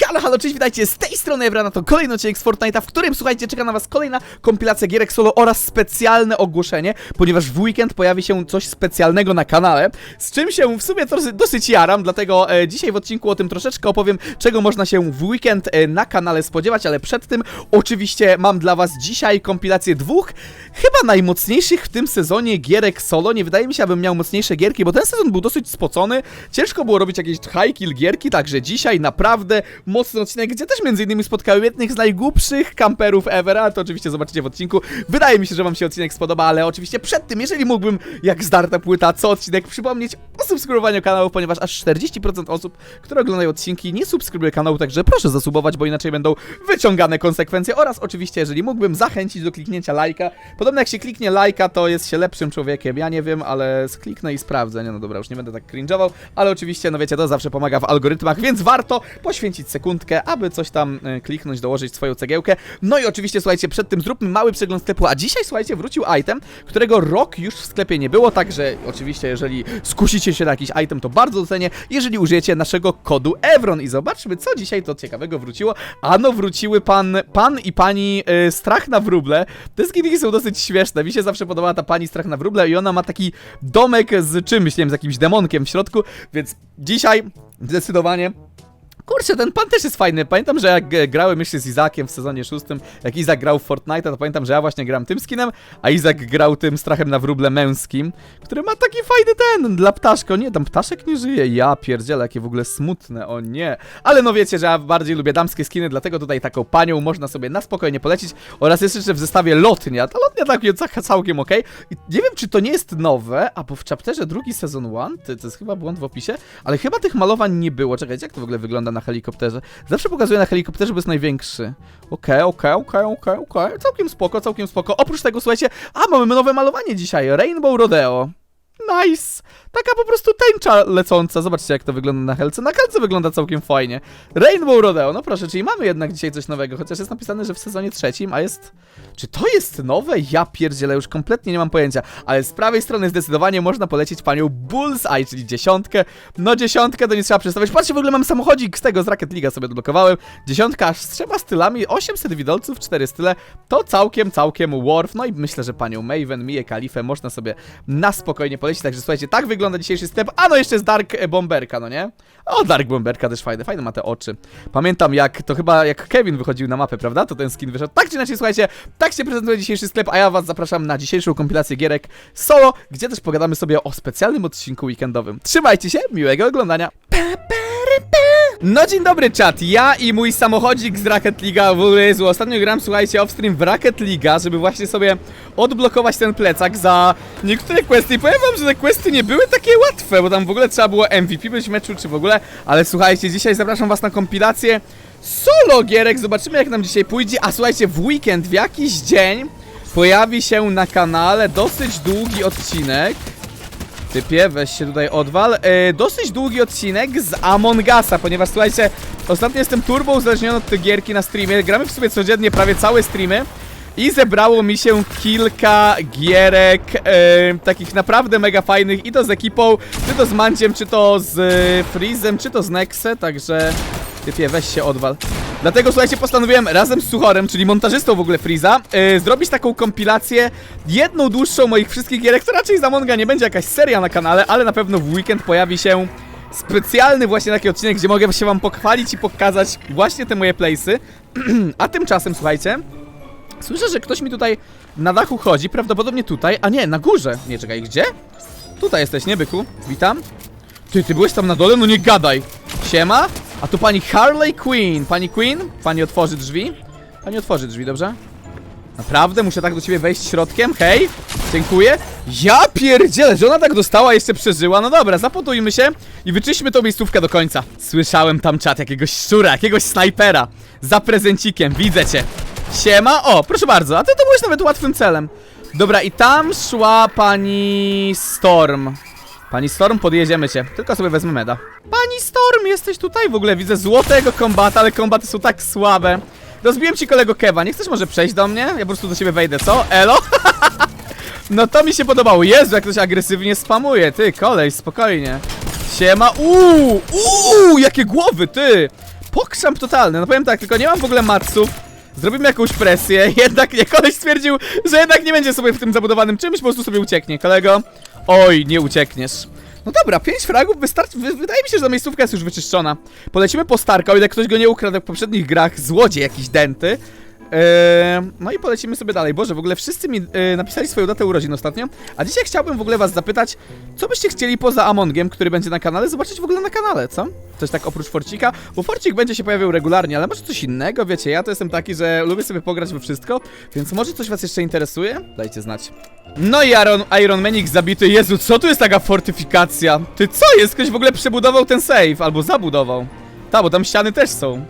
Halo, halo, cześć, witajcie, z tej strony Evrana, to kolejny odcinek z Fortnite'a, w którym, słuchajcie, czeka na was kolejna kompilacja gierek solo oraz specjalne ogłoszenie, ponieważ w weekend pojawi się coś specjalnego na kanale, z czym się w sumie dosyć jaram, dlatego e, dzisiaj w odcinku o tym troszeczkę opowiem, czego można się w weekend e, na kanale spodziewać, ale przed tym oczywiście mam dla was dzisiaj kompilację dwóch, chyba najmocniejszych w tym sezonie gierek solo, nie wydaje mi się, abym miał mocniejsze gierki, bo ten sezon był dosyć spocony, ciężko było robić jakieś high kill gierki, także dzisiaj naprawdę mocny odcinek, gdzie też między innymi spotkałem jednych z najgłupszych kamperów ever, ale to oczywiście zobaczycie w odcinku. Wydaje mi się, że wam się odcinek spodoba, ale oczywiście przed tym, jeżeli mógłbym, jak zdarta płyta, co odcinek przypomnieć o subskrybowaniu kanału, ponieważ aż 40% osób, które oglądają odcinki, nie subskrybuje kanału, także proszę zasubować, bo inaczej będą wyciągane konsekwencje oraz oczywiście, jeżeli mógłbym zachęcić do kliknięcia lajka. Podobno jak się kliknie lajka, to jest się lepszym człowiekiem. Ja nie wiem, ale skliknę i sprawdzę. Nie, no dobra, już nie będę tak cringe'ował, ale oczywiście, no wiecie, to zawsze pomaga w algorytmach, więc warto poświęcić sekundkę, aby coś tam e, kliknąć, dołożyć swoją cegiełkę. No i oczywiście, słuchajcie, przed tym zróbmy mały przegląd sklepu, a dzisiaj, słuchajcie, wrócił item, którego rok już w sklepie nie było, także oczywiście, jeżeli skusicie się na jakiś item, to bardzo docenię, jeżeli użyjecie naszego kodu EVRON i zobaczmy, co dzisiaj to ciekawego wróciło. Ano wróciły pan, pan i pani e, Strach na wróble. Te skinki są dosyć śmieszne, mi się zawsze podobała ta pani Strach na wróble i ona ma taki domek z czymś, nie wiem, z jakimś demonkiem w środku, więc dzisiaj zdecydowanie Kurczę, ten pan też jest fajny. Pamiętam, że jak grałem jeszcze z Izakiem w sezonie szóstym, jak Izak grał w Fortnite, to pamiętam, że ja właśnie gram tym skinem, a Izak grał tym strachem na wróble męskim, który ma taki fajny ten dla ptaszka. O nie, tam ptaszek nie żyje. Ja pierdzielę, jakie w ogóle smutne, o nie. Ale no wiecie, że ja bardziej lubię damskie skiny, dlatego tutaj taką panią można sobie na spokojnie polecić. Oraz jest jeszcze w zestawie lotnia. Ta lotnia tak całkiem ok. Nie wiem, czy to nie jest nowe, a bo w chapterze drugi sezon one, to, to jest chyba błąd w opisie, ale chyba tych malowań nie było. Czekajcie, jak to w ogóle wygląda na helikopterze? Zawsze pokazuję na helikopterze, bo jest największy. Okej, okej, okej, okej, okej. Całkiem spoko, całkiem spoko. Oprócz tego, słuchajcie, a mamy nowe malowanie dzisiaj. Rainbow Rodeo. Nice! Taka po prostu tęcza lecąca. Zobaczcie, jak to wygląda na helce. Na helce wygląda całkiem fajnie. Rainbow Rodeo, no proszę, czyli mamy jednak dzisiaj coś nowego, chociaż jest napisane, że w sezonie trzecim, a jest... Czy to jest nowe? Ja pierdzielę, już kompletnie nie mam pojęcia. Ale z prawej strony zdecydowanie można polecić panią Bullseye, czyli dziesiątkę. No dziesiątkę to nie trzeba przedstawiać. Patrzcie, w ogóle mam samochodzik z tego, z Rocket League sobie odblokowałem. Dziesiątka aż z trzema stylami, 800 widolców, 4 style. To całkiem, całkiem worth. No i myślę, że panią Maven, Mię Kalifę można sobie na spokojnie polecić. Także słuchajcie, tak wygląda dzisiejszy sklep. A no jeszcze jest Dark Bomberka, no nie? O, Dark Bomberka też fajny, fajne ma te oczy. Pamiętam jak, to chyba jak Kevin wychodził na mapę, prawda? To ten skin wyszedł. Tak czy inaczej, słuchajcie, tak się prezentuje dzisiejszy sklep, a ja was zapraszam na dzisiejszą kompilację gierek solo, gdzie też pogadamy sobie o specjalnym odcinku weekendowym. Trzymajcie się, miłego oglądania. No dzień dobry czat, ja i mój samochodzik z Rocket League'a w ogóle ostatnio gram, słuchajcie, offstream w Rocket League'a, żeby właśnie sobie odblokować ten plecak za niektóre questy. I powiem wam, że te questy nie były takie łatwe, bo tam w ogóle trzeba było MVP być w meczu, czy w ogóle, ale słuchajcie, dzisiaj zapraszam was na kompilację solo gierek, zobaczymy jak nam dzisiaj pójdzie, a słuchajcie, w weekend, w jakiś dzień pojawi się na kanale dosyć długi odcinek, Typie, weź się tutaj odwal. E, dosyć długi odcinek z Among Usa, ponieważ słuchajcie, ostatnio jestem turbo uzależniony od tej gierki na streamie. Gramy w sobie codziennie prawie całe streamy. I zebrało mi się kilka gierek e, takich naprawdę mega fajnych i to z ekipą, czy to z Manciem, czy to z e, Freezem, czy to z Nexe, także typie, weź się odwal. Dlatego słuchajcie, postanowiłem razem z Suchorem, czyli montażystą w ogóle Freeza, yy, zrobić taką kompilację, jedną dłuższą moich wszystkich gierek, to raczej z Amonga nie będzie jakaś seria na kanale, ale na pewno w weekend pojawi się specjalny właśnie taki odcinek, gdzie mogę się wam pochwalić i pokazać właśnie te moje playsy. A tymczasem, słuchajcie, słyszę, że ktoś mi tutaj na dachu chodzi, prawdopodobnie tutaj, a nie, na górze. Nie, czekaj, gdzie? Tutaj jesteś, nie byku? Witam. Ty, ty byłeś tam na dole? No nie gadaj. Siema? A tu pani Harley Quinn. Pani Quinn? Pani otworzy drzwi? Pani otworzy drzwi, dobrze? Naprawdę? Muszę tak do ciebie wejść środkiem? Hej? Dziękuję. Ja pierdzielę, że ona tak dostała, jeszcze przeżyła. No dobra, zapotujmy się i wyczyśmy tą miejscówkę do końca. Słyszałem tam czat jakiegoś szczura, jakiegoś snajpera. Za prezencikiem, widzę cię. Siema. O, proszę bardzo, a ty to byłeś nawet łatwym celem. Dobra, i tam szła pani Storm. Pani Storm, podjedziemy cię. Tylko sobie wezmę meda. Pani Storm, jesteś tutaj? W ogóle widzę złotego kombata, ale kombaty są tak słabe. Rozbiłem ci kolego Kewa, nie chcesz może przejść do mnie? Ja po prostu do ciebie wejdę, co? Elo? no to mi się podobało. Jezu, jak ktoś agresywnie spamuje. Ty, kolej, spokojnie. Siema. Uuu, uuu, jakie głowy, ty. Pokrzamp totalny, no powiem tak, tylko nie mam w ogóle matsów. Zrobimy jakąś presję, jednak nie, koleś stwierdził, że jednak nie będzie sobie w tym zabudowanym czymś, po prostu sobie ucieknie. Kolego, oj, nie uciekniesz. No dobra, 5 fragów wystarczy, wy- wydaje mi się, że ta miejscówka jest już wyczyszczona. Polecimy po Starka, o ile ktoś go nie ukradł w poprzednich grach, złodziej jakiś denty. Eee, no i polecimy sobie dalej. Boże, w ogóle wszyscy mi e, napisali swoją datę urodzin ostatnio. A dzisiaj chciałbym w ogóle was zapytać, co byście chcieli poza Amongiem, który będzie na kanale, zobaczyć w ogóle na kanale, co? Coś tak oprócz Forcika? Bo Forcik będzie się pojawiał regularnie, ale może coś innego, wiecie, ja to jestem taki, że lubię sobie pograć we wszystko, więc może coś was jeszcze interesuje? Dajcie znać. No i Iron, Iron Manix zabity. Jezu, co tu jest taka fortyfikacja? Ty co jest? Ktoś w ogóle przebudował ten save, albo zabudował. Ta, bo tam ściany też są.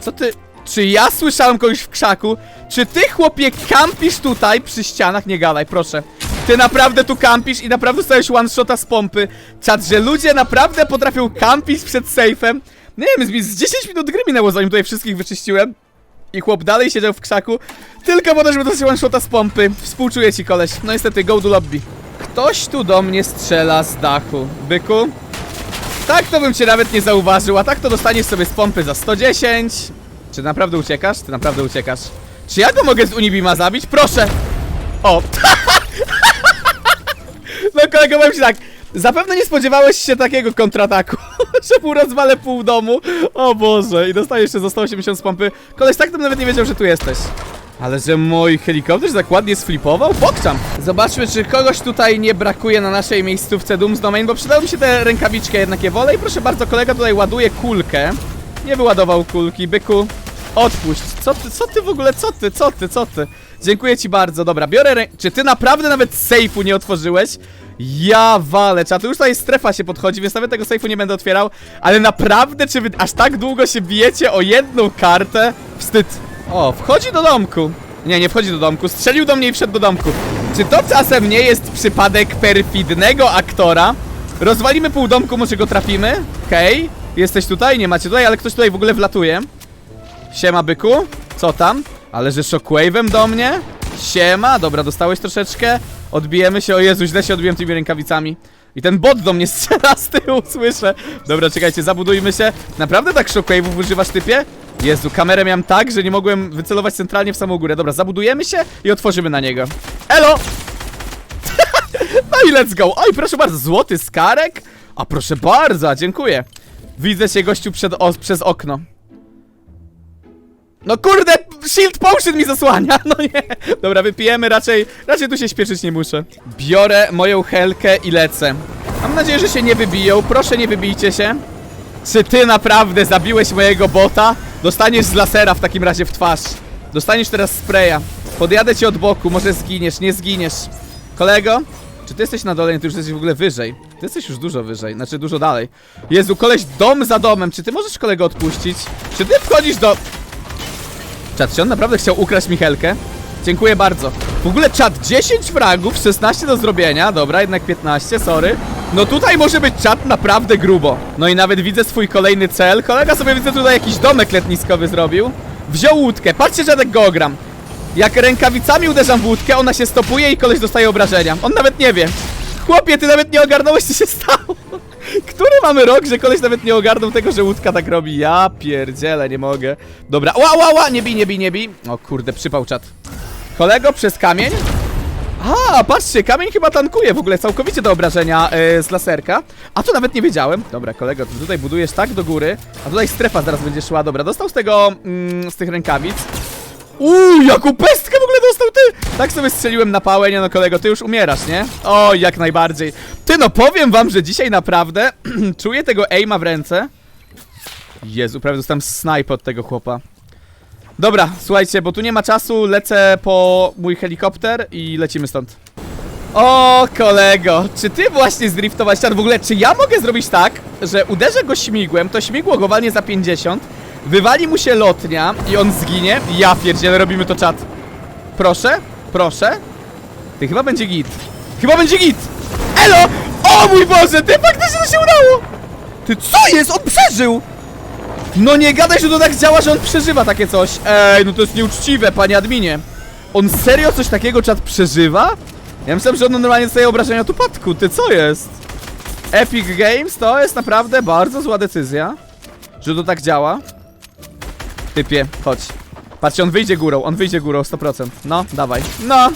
Co ty... Czy ja słyszałem kogoś w krzaku? Czy ty, chłopie, kampisz tutaj przy ścianach? Nie gadaj, proszę. Ty naprawdę tu kampisz i naprawdę stałeś one-shota z pompy. Czad, że ludzie naprawdę potrafią kampić przed sejfem. Nie wiem, z 10 minut gry minęło, zanim tutaj wszystkich wyczyściłem. I chłop dalej siedział w krzaku, tylko po to, żeby dostać one-shota z pompy. Współczuję ci, koleś. No niestety, go do lobby. Ktoś tu do mnie strzela z dachu. Byku? Tak to bym cię nawet nie zauważył, a tak to dostaniesz sobie z pompy za 110. Czy naprawdę uciekasz? Ty naprawdę uciekasz. Czy ja go mogę z Unibima zabić? Proszę! O! No kolego, powiem ci tak. Zapewne nie spodziewałeś się takiego kontrataku, że mu rozwalę pół domu. O Boże, i dostajesz jeszcze za 180 z pompy. Koleś tak nawet nie wiedział, że tu jesteś. Ale że mój helikopter się tak ładnie sflipował? Pokczam! Zobaczmy, czy kogoś tutaj nie brakuje na naszej miejscówce Dooms Domain, bo przydały mi się te rękawiczki, jednak je wolę. I proszę bardzo, kolega tutaj ładuje kulkę. Nie wyładował kulki, byku. Odpuść. Co ty, co ty w ogóle, co ty, co ty, co ty? Dziękuję ci bardzo, dobra, biorę rę... Czy ty naprawdę nawet sejfu nie otworzyłeś? Ja walę, czatu już tutaj strefa się podchodzi, więc nawet tego sejfu nie będę otwierał. Ale naprawdę, czy wy aż tak długo się bijecie o jedną kartę? Wstyd. O, wchodzi do domku. Nie, nie wchodzi do domku, strzelił do mnie i wszedł do domku. Czy to czasem nie jest przypadek perfidnego aktora? Rozwalimy pół domku, może go trafimy? Hej, jesteś tutaj? Nie macie tutaj, ale ktoś tutaj w ogóle wlatuje. Siema, byku. Co tam? Ale że shockwave'em do mnie? Siema, dobra, dostałeś troszeczkę. Odbijemy się, o Jezu, źle się odbiłem tymi rękawicami. I ten bot do mnie strzela z tyłu, słyszę. Dobra, czekajcie, zabudujmy się. Naprawdę tak shockwave'ów używasz, typie? Jezu, kamerę miałem tak, że nie mogłem wycelować centralnie w samą górę. Dobra, zabudujemy się i otworzymy na niego. Elo! no i let's go. Oj, proszę bardzo, złoty skarek? A proszę bardzo, dziękuję. Widzę cię, gościu, przed o, przez okno. No kurde, shield potion mi zasłania, no nie. Dobra, wypijemy, raczej, raczej tu się śpieszyć nie muszę. Biorę moją helkę i lecę. Mam nadzieję, że się nie wybiją, proszę nie wybijcie się. Czy ty naprawdę zabiłeś mojego bota? Dostaniesz z lasera w takim razie w twarz. Dostaniesz teraz spraya. Podjadę cię od boku, może zginiesz, nie zginiesz. Kolego? Czy ty jesteś na dole? Nie, ty już jesteś w ogóle wyżej. Ty jesteś już dużo wyżej, znaczy dużo dalej. Jezu, koleś dom za domem. Czy ty możesz kolego odpuścić? Czy ty wchodzisz do... Czat, czy on naprawdę chciał ukraść Michelkę? Dziękuję bardzo. W ogóle czat 10 fragów, 16 do zrobienia. Dobra, jednak 15, sorry. No tutaj może być czat naprawdę grubo. No i nawet widzę swój kolejny cel. Kolega sobie widzę tutaj jakiś domek letniskowy zrobił. Wziął łódkę. Patrzcie, że tak go ogram. Jak rękawicami uderzam w łódkę, ona się stopuje i koleś dostaje obrażenia. On nawet nie wie. Chłopie, ty nawet nie ogarnąłeś, co się stało. Który mamy rok, że koleś nawet nie ogarnął tego, że łódka tak robi? Ja pierdzielę, nie mogę. Dobra, ła, ła, ła, nie bij, nie bij, nie bij. O kurde, przypał czat. Kolego, przez kamień? A, patrzcie, kamień chyba tankuje w ogóle całkowicie do obrażenia yy, z laserka. A to nawet nie wiedziałem. Dobra, kolego, ty tutaj budujesz tak do góry, a tutaj strefa zaraz będzie szła. Dobra, dostał z tego, mm, z tych rękawic. Uuu, jaką pestkę w ogóle dostał ty! Tak sobie strzeliłem na pałę, nie no kolego, ty już umierasz, nie? O, jak najbardziej. Ty no, powiem wam, że dzisiaj naprawdę czuję tego aima w ręce. Jezu, prawie dostałem snipe od tego chłopa. Dobra, słuchajcie, bo tu nie ma czasu, lecę po mój helikopter i lecimy stąd. O, kolego, czy ty właśnie zdriftowałeś czat? W ogóle, czy ja mogę zrobić tak, że uderzę go śmigłem, to śmigło go walnie za 50, wywali mu się lotnia i on zginie? Ja pierdzielę, robimy to czat. Proszę? Proszę? Ty chyba będzie git. Chyba będzie git! Elo! O mój Boże, ty faktycznie to się udało! Ty co jest? On przeżył! No nie gadaj, że to tak działa, że on przeżywa takie coś. Ej, no to jest nieuczciwe, panie adminie. On serio coś takiego czat przeżywa? Ja myślałem, że on normalnie dostaje obrażenia od upadku. Ty co jest? Epic Games to jest naprawdę bardzo zła decyzja, że to tak działa. Typie, chodź. Patrzcie, on wyjdzie górą, on wyjdzie górą 100%. No, dawaj. No!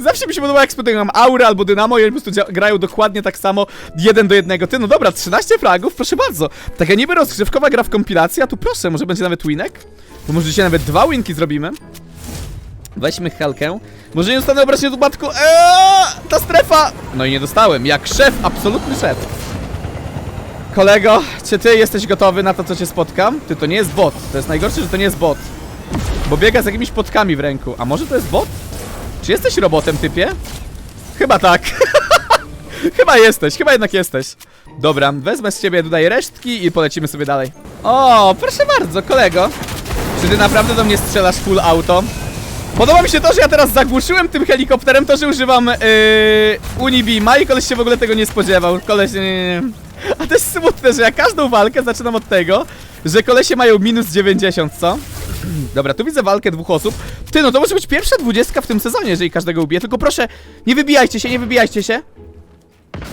Zawsze mi się podoba, jak spotykam aurę albo dynamo i oni po prostu grają dokładnie tak samo, jeden do jednego. Ty, no dobra, 13 fragów, proszę bardzo. Taka niby rozgrzewkowa gra w kompilacji, a tu proszę, może będzie nawet winek? To może dzisiaj nawet dwa winki zrobimy? Weźmy helkę. Może nie dostanę obrażenia do batku. Eee, ta strefa! No i nie dostałem. Jak szef, absolutny szef. Kolego, czy ty jesteś gotowy na to, co cię spotkam? Ty, to nie jest bot. To jest najgorsze, że to nie jest bot. Bo biega z jakimiś potkami w ręku. A może to jest bot? Czy jesteś robotem, typie? Chyba tak. chyba jesteś, chyba jednak jesteś. Dobra, wezmę z ciebie tutaj resztki i polecimy sobie dalej. O, proszę bardzo, kolego. Czy ty naprawdę do mnie strzelasz full auto? Podoba mi się to, że ja teraz zagłuszyłem tym helikopterem to, że używam yy, Unibima i koleś się w ogóle tego nie spodziewał. Koleś nie. A to jest smutne, że ja każdą walkę zaczynam od tego, że kolesie mają minus 90, co? Dobra, tu widzę walkę dwóch osób. Ty, no to może być pierwsza dwudziestka w tym sezonie, jeżeli każdego ubiję. Tylko proszę, nie wybijajcie się, nie wybijajcie się.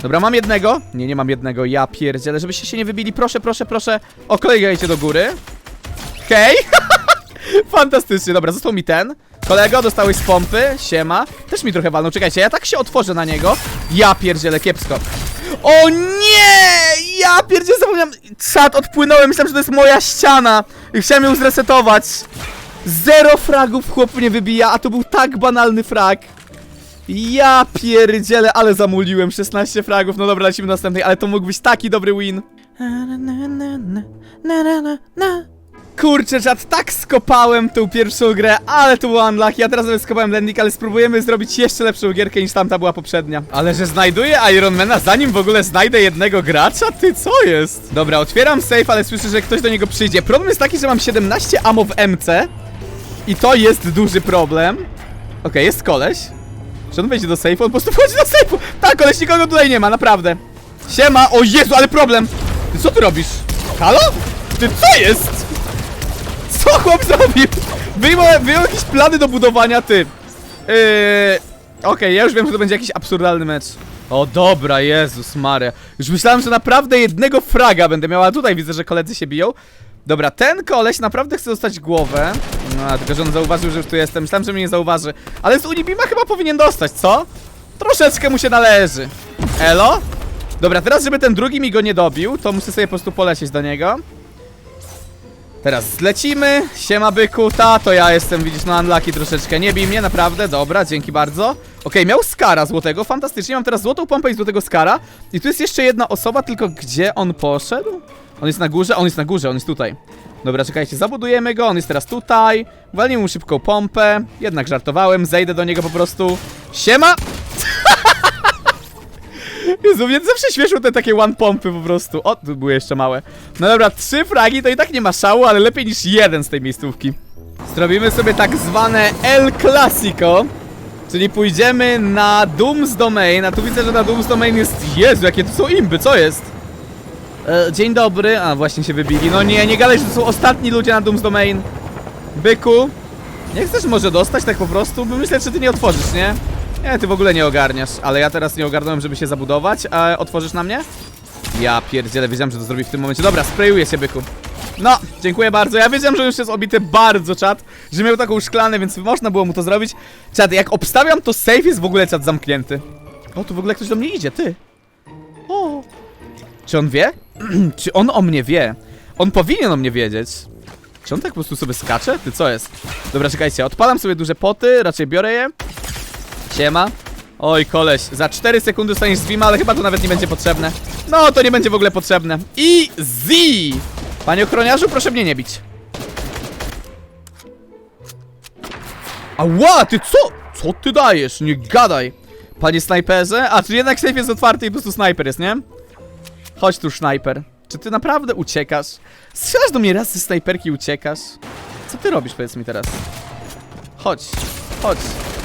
Dobra, mam jednego. Nie, nie mam jednego, ja pierdzielę, żebyście się nie wybili. Proszę, proszę, proszę. O, kolega idzie do góry. Hej! Fantastycznie, dobra, został mi ten. Kolego, dostałeś z pompy, siema. Też mi trochę walnął, czekajcie, ja tak się otworzę na niego. Ja pierdzielę, kiepsko. O nie! Ja pierdzielę, zapomniałem. Czat, odpłynąłem, myślałem, że to jest moja ściana. I chciałem ją zresetować. Zero fragów chłop mnie wybija, a to był tak banalny frag. Ja pierdzielę, ale zamuliłem 16 fragów. No dobra, lecimy do następnej, ale to mógł być taki dobry win. Kurczę, czat, tak skopałem tą pierwszą grę, ale to było unlucky. Ja teraz nawet skopałem landing, ale spróbujemy zrobić jeszcze lepszą gierkę niż tamta była poprzednia. Ale że znajduję Ironmana zanim w ogóle znajdę jednego gracza? Ty, co jest? Dobra, otwieram safe, ale słyszę, że ktoś do niego przyjdzie. Problem jest taki, że mam 17 ammo w MC i to jest duży problem. Okej, jest koleś. Czy on wejdzie do safe'u? On po prostu wchodzi do safe'u! Tak, koleś, nikogo tutaj nie ma, naprawdę. Siema! O Jezu, ale problem! Ty co ty robisz? Halo? Ty co jest? Co chłop zrobił? Wyjął, jakieś plany do budowania, ty. Yy... Okej, ja już wiem, że to będzie jakiś absurdalny mecz. O dobra, Jezus Maria. Już myślałem, że naprawdę jednego fraga będę miał, a tutaj widzę, że koledzy się biją. Dobra, ten koleś naprawdę chce dostać głowę. No, tylko że on zauważył, że już tu jestem. Myślałem, że mnie nie zauważy. Ale z Unibima chyba powinien dostać, co? Troszeczkę mu się należy. Elo? Dobra, teraz żeby ten drugi mi go nie dobił, to muszę sobie po prostu polecieć do niego. Teraz zlecimy. Siema byku, ta, to ja jestem, widzisz, no unlucky troszeczkę. Nie bij mnie, naprawdę, dobra, dzięki bardzo. Okej, miał skara złotego, fantastycznie. Mam teraz złotą pompę i złotego skara. I tu jest jeszcze jedna osoba, tylko gdzie on poszedł? On jest na górze? On jest na górze, on jest tutaj. Dobra, czekajcie, zabudujemy go, on jest teraz tutaj. Walnij mu szybką pompę. Jednak żartowałem, zejdę do niego po prostu. Siema! Jezu, mnie zawsze śmieszą te takie one pompy po prostu. O, tu były jeszcze małe. No dobra, trzy fragi to i tak nie ma szału, ale lepiej niż jeden z tej miejscówki. Zrobimy sobie tak zwane El Clasico. Czyli pójdziemy na Doom's Domain, a tu widzę, że na Doom's Domain jest... Jezu, jakie tu są imby, co jest? E, dzień dobry, a właśnie się wybili. No nie, nie gadaj, że to są ostatni ludzie na Doom's Domain. Byku, nie chcesz może dostać tak po prostu? Bo myślę, że ty nie otworzysz, nie? Nie, ty w ogóle nie ogarniasz, ale ja teraz nie ogarnąłem, żeby się zabudować, a otworzysz na mnie? Ja pierdzielę, wiedziałem, że to zrobi w tym momencie. Dobra, sprayuję się, byku. No, dziękuję bardzo. Ja wiedziałem, że już jest obity bardzo czat, że miał taką szklanę, więc można było mu to zrobić. Czat, jak obstawiam, to safe jest w ogóle czat zamknięty. O, tu w ogóle ktoś do mnie idzie, ty. O. Czy on wie? Czy on o mnie wie? On powinien o mnie wiedzieć. Czy on tak po prostu sobie skacze? Ty co jest? Dobra, czekajcie, odpalam sobie duże poty, raczej biorę je. Siema. Oj, koleś, za 4 sekundy dostaniesz zwima, ale chyba to nawet nie będzie potrzebne. No, to nie będzie w ogóle potrzebne. Easy! Panie ochroniarzu, proszę mnie nie bić. Ała, ty co? Co ty dajesz? Nie gadaj. Panie snajperze? A, czy jednak safe jest otwarty i po prostu snajper jest, nie? Chodź tu, snajper. Czy ty naprawdę uciekasz? Strzelasz do mnie raz ze snajperki i uciekasz? Co ty robisz, powiedz mi teraz? Chodź, chodź.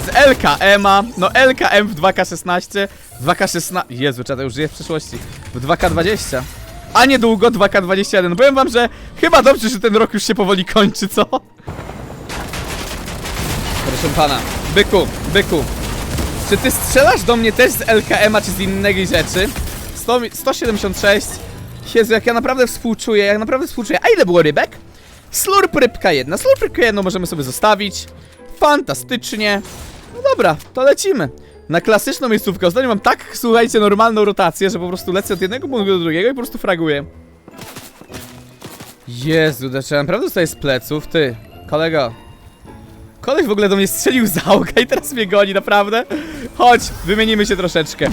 Z LKM-a, no LKM w 2K16, 2K16, Jezu, czata już żyje w przeszłości, w 2K20. A niedługo 2K21. Powiem wam, że chyba dobrze, że ten rok już się powoli kończy, co? Proszę pana, byku, byku. Czy ty strzelasz do mnie też z LKM-a czy z innej rzeczy? 100, mi- 176. Jezu, jak ja naprawdę współczuję, jak naprawdę współczuję. A ile było rybek? Slurp rybka jedna. Slurp rybka jedną możemy sobie zostawić. Fantastycznie. No dobra, to lecimy. Na klasyczną miejscówkę. Ostatnio mam tak, słuchajcie, normalną rotację, że po prostu lecę od jednego punktu do drugiego i po prostu fraguję. Jezu, dlaczego naprawdę dostaję z pleców? Ty, kolego. Koleś w ogóle do mnie strzelił z auga i teraz mnie goni, naprawdę? Chodź, wymienimy się troszeczkę.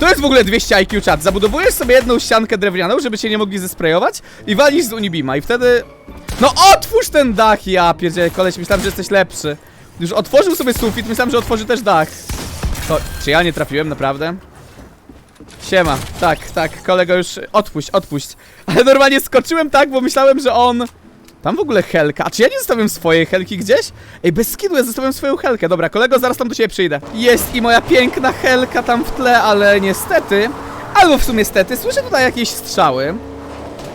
To jest w ogóle 200 IQ chat. Zabudowujesz sobie jedną ściankę drewnianą, żeby cię nie mogli zesprejować i walisz z Unibima i wtedy... No otwórz ten dach, ja pierdzielę, koleś, myślałem, że jesteś lepszy. Już otworzył sobie sufit, myślałem, że otworzy też dach. To, czy ja nie trafiłem, naprawdę? Siema, tak, tak, kolego już odpuść, odpuść. Ale normalnie skoczyłem tak, bo myślałem, że on... Tam w ogóle helka. A czy ja nie zostawiam swojej helki gdzieś? Ej, bez skidu ja zostawiam swoją helkę. Dobra, kolego, zaraz tam do ciebie przyjdę. Jest i moja piękna helka tam w tle, ale niestety... Albo w sumie stety, słyszę tutaj jakieś strzały.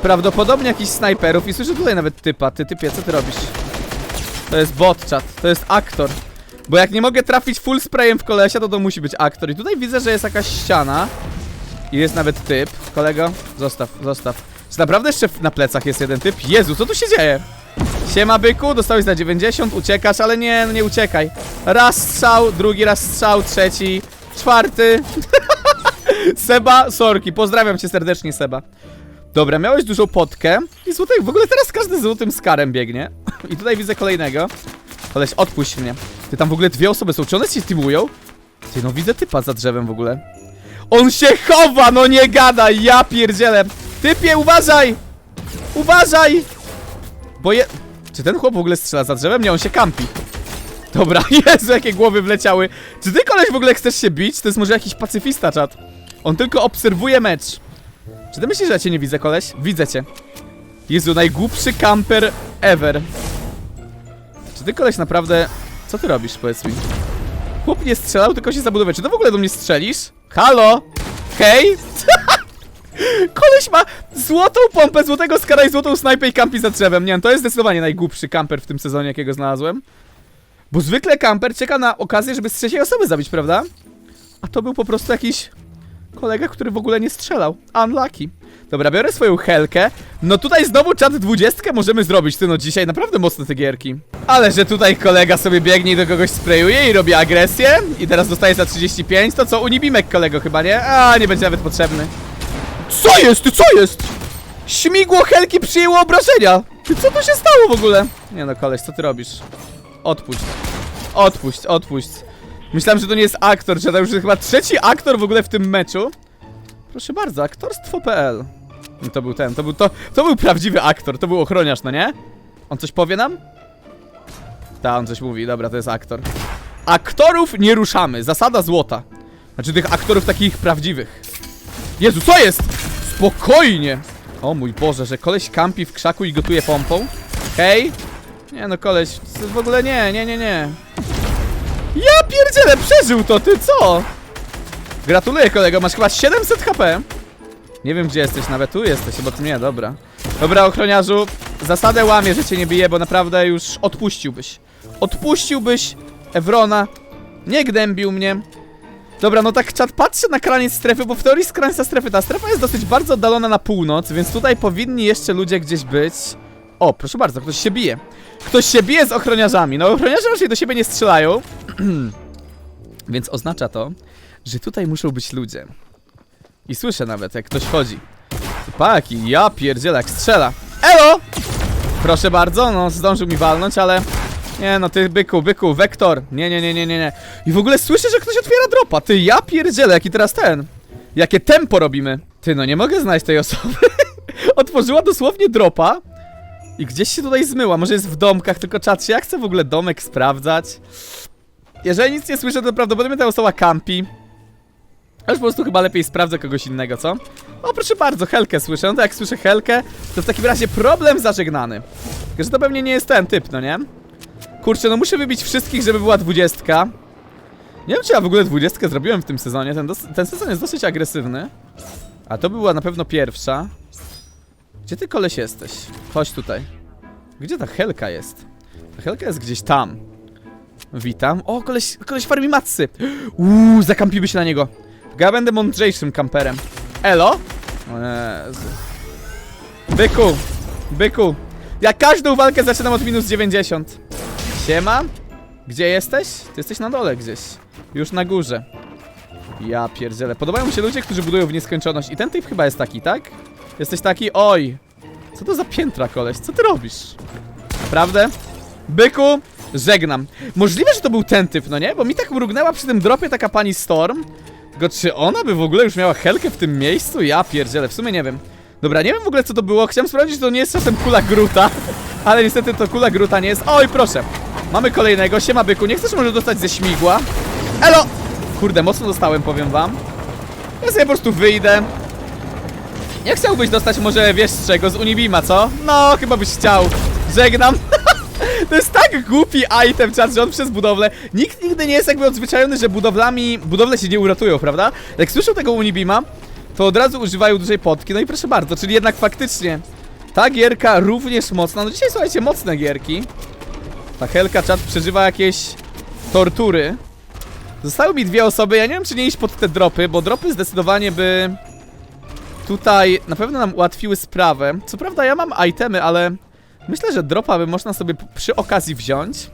Prawdopodobnie jakichś snajperów i słyszę tutaj nawet typa. Ty, typie, co ty robisz? To jest bot chat, to jest aktor. Bo jak nie mogę trafić full sprayem w kolesia, to to musi być aktor. I tutaj widzę, że jest jakaś ściana. I jest nawet typ. Kolego, zostaw, zostaw. Czy naprawdę jeszcze na plecach jest jeden typ? Jezu, co tu się dzieje? Siema byku, dostałeś na 90, uciekasz, ale nie, no nie uciekaj. Raz strzał, drugi raz strzał, trzeci, czwarty. Seba, sorki, pozdrawiam cię serdecznie Seba. Dobra, miałeś dużą potkę i złotek, w ogóle teraz każdy z złotym skarem biegnie. I tutaj widzę kolejnego. Koleś, odpuść mnie. Ty tam w ogóle dwie osoby są, czy one się teamują? Ty, no widzę typa za drzewem w ogóle. On się chowa, no nie gadaj, ja pierdzielę. Typie, uważaj! Uważaj! Bo je... Czy ten chłop w ogóle strzela za drzewem? Nie, on się kampi. Dobra, Jezu, jakie głowy wleciały. Czy ty koleś w ogóle chcesz się bić? To jest może jakiś pacyfista, czat. On tylko obserwuje mecz. Czy ty myślisz, że ja cię nie widzę, koleś? Widzę cię. Jezu, najgłupszy kamper ever. Czy ty koleś naprawdę... Co ty robisz, powiedz mi? Chłop nie strzelał, tylko się zabudował. Czy to w ogóle do mnie strzelisz? Halo? Hej? Koleś ma złotą pompę, złotego skara i złotą snajpę i kampi za drzewem. Nie wiem, to jest zdecydowanie najgłupszy kamper w tym sezonie, jakiego znalazłem. Bo zwykle kamper czeka na okazję, żeby z trzeciej osoby zabić, prawda? A to był po prostu jakiś kolega, który w ogóle nie strzelał. Unlucky. Dobra, biorę swoją helkę. No tutaj znowu czat 20 możemy zrobić, ty no dzisiaj naprawdę mocne te gierki. Ale że tutaj kolega sobie biegnie i do kogoś sprayuje i robi agresję i teraz dostaje za 35, to co? Unibimek kolego chyba, nie? A, nie będzie nawet potrzebny. Co jest? Ty co jest? Śmigło helki przyjęło obrażenia! Ty co tu się stało w ogóle? Nie no, koleś, co ty robisz? Odpuść. Odpuść, odpuść. Myślałem, że to nie jest aktor, że to już chyba trzeci aktor w ogóle w tym meczu. Proszę bardzo, aktorstwo.pl To był ten, to był to, to był prawdziwy aktor, to był ochroniarz, no nie? On coś powie nam? Ta, on coś mówi, dobra, to jest aktor. Aktorów nie ruszamy, zasada złota. Znaczy tych aktorów takich prawdziwych. Jezu, co jest? Spokojnie! O mój Boże, że koleś kampi w krzaku i gotuje pompą? Hej? Nie no, koleś, w ogóle nie, nie, nie, nie. Ja pierdzielę, przeżył to, ty co? Gratuluję kolego, masz chyba 700 HP. Nie wiem gdzie jesteś, nawet tu jesteś, bo ty nie, dobra. Dobra, ochroniarzu, zasadę łamię, że cię nie bije, bo naprawdę już odpuściłbyś. Odpuściłbyś Evrona, nie gnębił mnie. Dobra, no tak czat, patrzcie na kraniec strefy, bo w teorii z krańca strefy ta strefa jest dosyć bardzo oddalona na północ, więc tutaj powinni jeszcze ludzie gdzieś być. O, proszę bardzo, ktoś się bije. Ktoś się bije z ochroniarzami. No ochroniarze raczej do siebie nie strzelają. Więc oznacza to, że tutaj muszą być ludzie. I słyszę nawet, jak ktoś chodzi. Paki, ja pierdzielę, jak strzela. Elo! Proszę bardzo, no zdążył mi walnąć, ale... Nie no, ty byku, byku, wektor. Nie, nie, nie, nie, nie, nie. I w ogóle słyszę, że ktoś otwiera dropa. Ty, ja pierdzielę, jaki teraz ten. Jakie tempo robimy. Ty, no nie mogę znaleźć tej osoby. Otworzyła dosłownie dropa. I gdzieś się tutaj zmyła, może jest w domkach, tylko czat się, ja chcę w ogóle domek sprawdzać. Jeżeli nic nie słyszę, to prawdopodobnie ta osoba kampi. Ale po prostu chyba lepiej sprawdzę kogoś innego, co? O, proszę bardzo, Helkę słyszę. No to jak słyszę Helkę, to w takim razie problem zażegnany. Tylko, że to pewnie nie jest ten typ, no nie? Kurczę, no muszę wybić wszystkich, żeby była dwudziestka. Nie wiem, czy ja w ogóle dwudziestkę zrobiłem w tym sezonie. Ten, ten sezon jest dosyć agresywny. A to była na pewno pierwsza. Gdzie ty koleś jesteś? Chodź tutaj. Gdzie ta Helka jest? Ta Helka jest gdzieś tam. Witam. O, koleś, koleś farmi matsy. Uuu, zakampimy się na niego. Tylko Ja będę mądrzejszym kamperem. Elo? Jezu. Byku, byku. Ja każdą walkę zaczynam od minus 90. Siema? Gdzie jesteś? Ty jesteś na dole gdzieś. Już na górze. Ja pierdzielę. Podobają mi się ludzie, którzy budują w nieskończoność. I ten typ chyba jest taki, tak? Jesteś taki? Oj. Co to za piętra, koleś? Co ty robisz? Naprawdę? Byku, żegnam. Możliwe, że to był ten typ, no nie? Bo mi tak mrugnęła przy tym dropie taka pani Storm. Tylko czy ona by w ogóle już miała helkę w tym miejscu? Ja pierdzielę, w sumie nie wiem. Dobra, nie wiem w ogóle co to było. Chciałem sprawdzić, czy to nie jest czasem kula gruta. Ale niestety to kula gruta nie jest. Oj, proszę. Mamy kolejnego. Siema, byku. Nie chcesz może dostać ze śmigła? Elo! Kurde, mocno dostałem, powiem wam. Ja sobie po prostu wyjdę. Nie chciałbyś dostać może, wiesz czego, z Unibima, co? No, chyba byś chciał. Żegnam. To jest tak głupi item, czas, że on przez budowlę. Nikt nigdy nie jest jakby odzwyczajony, że budowlami. Budowle się nie uratują, prawda? Jak słyszą tego Unibima, to od razu używają dużej potki. No i proszę bardzo, czyli jednak faktycznie ta gierka również mocna. No dzisiaj słuchajcie, mocne gierki. Ta Helka czat przeżywa jakieś tortury. Zostały mi dwie osoby. Ja nie wiem, czy nie iść pod te dropy, bo dropy zdecydowanie by tutaj na pewno nam ułatwiły sprawę. Co prawda ja mam itemy, ale myślę, że dropa by można sobie przy okazji wziąć.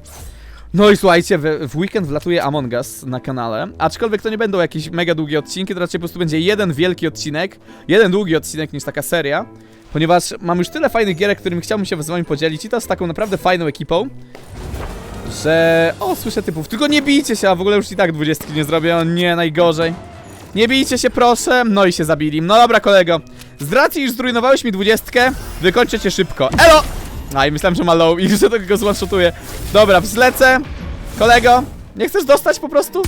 No i słuchajcie, w, w weekend wlatuje Among Us na kanale, aczkolwiek to nie będą jakieś mega długie odcinki, to raczej po prostu będzie jeden wielki odcinek, jeden długi odcinek niż taka seria, ponieważ mam już tyle fajnych gierek, którymi chciałbym się z wami podzielić i to z taką naprawdę fajną ekipą, że... O, słyszę typów, tylko nie bijcie się, a w ogóle już i tak dwudziestki nie zrobię, o nie, najgorzej. Nie bijcie się proszę, no i się zabili. No dobra kolego, z racji iż zrujnowałeś mi dwudziestkę, wykończę cię szybko. Elo! A i myślałem, że ma low i że tego go zone-shotuje. Dobra, wzlecę. Kolego, nie chcesz dostać po prostu?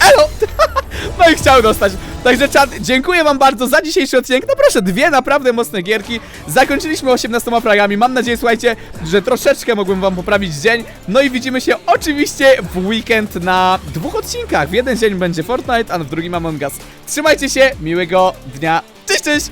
Elo! No i chciał dostać. Także czat, dziękuję wam bardzo za dzisiejszy odcinek. No proszę, dwie naprawdę mocne gierki. Zakończyliśmy 18 fragami. Mam nadzieję, słuchajcie, że troszeczkę mogłem wam poprawić dzień. No i widzimy się oczywiście w weekend na dwóch odcinkach. W jeden dzień będzie Fortnite, a w drugim Among Us. Trzymajcie się, miłego dnia. Cześć, cześć!